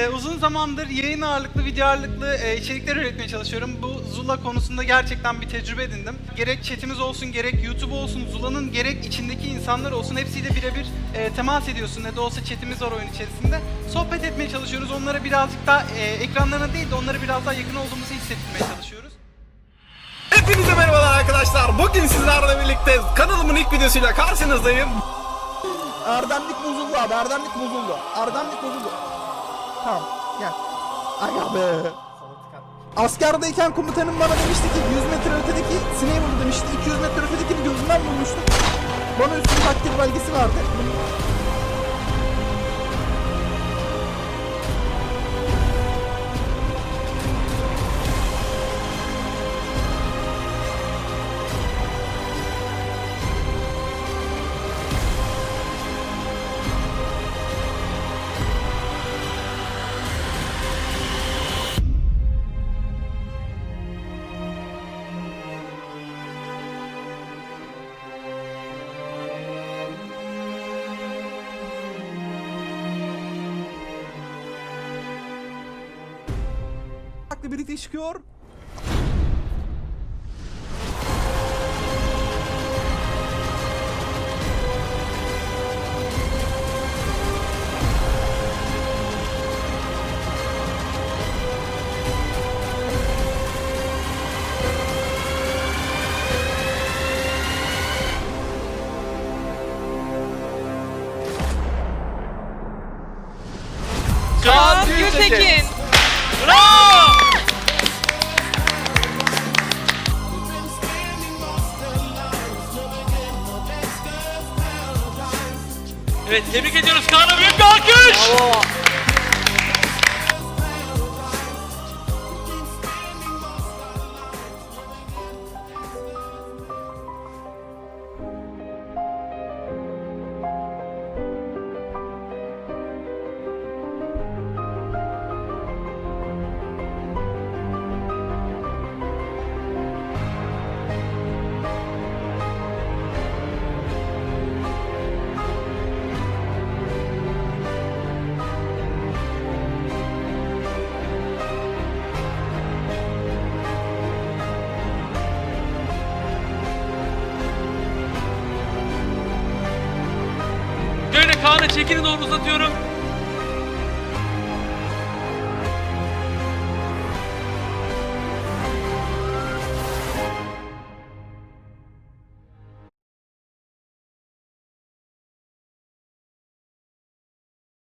Ee, uzun zamandır yayın ağırlıklı, video ağırlıklı e, içerikler üretmeye çalışıyorum. Bu Zula konusunda gerçekten bir tecrübe edindim. Gerek chatimiz olsun, gerek YouTube olsun, Zula'nın gerek içindeki insanlar olsun hepsiyle birebir e, temas ediyorsun. Ne de olsa chatimiz var oyun içerisinde. Sohbet etmeye çalışıyoruz. Onlara birazcık daha e, ekranlarına değil de onlara biraz daha yakın olduğumuzu hissettirmeye çalışıyoruz. Hepinize merhabalar arkadaşlar. Bugün sizlerle birlikte kanalımın ilk videosuyla karşınızdayım. Erdemlik bozuldu abi, erdemlik bozuldu. Erdemlik bozuldu. Tamam, gel. Aga be. Askerdeyken komutanım bana demişti ki 100 metre ötedeki sineği vurdu demişti. 200 metre ötedekini gözünden vurmuştum. Bana üstün takdir belgesi verdi. Farklı birlikte çıkıyor. Kaan Gültekin. Evet tebrik ediyoruz Kaan'a büyük bir alkış. Şöyle Kaan'a çekini doğru uzatıyorum.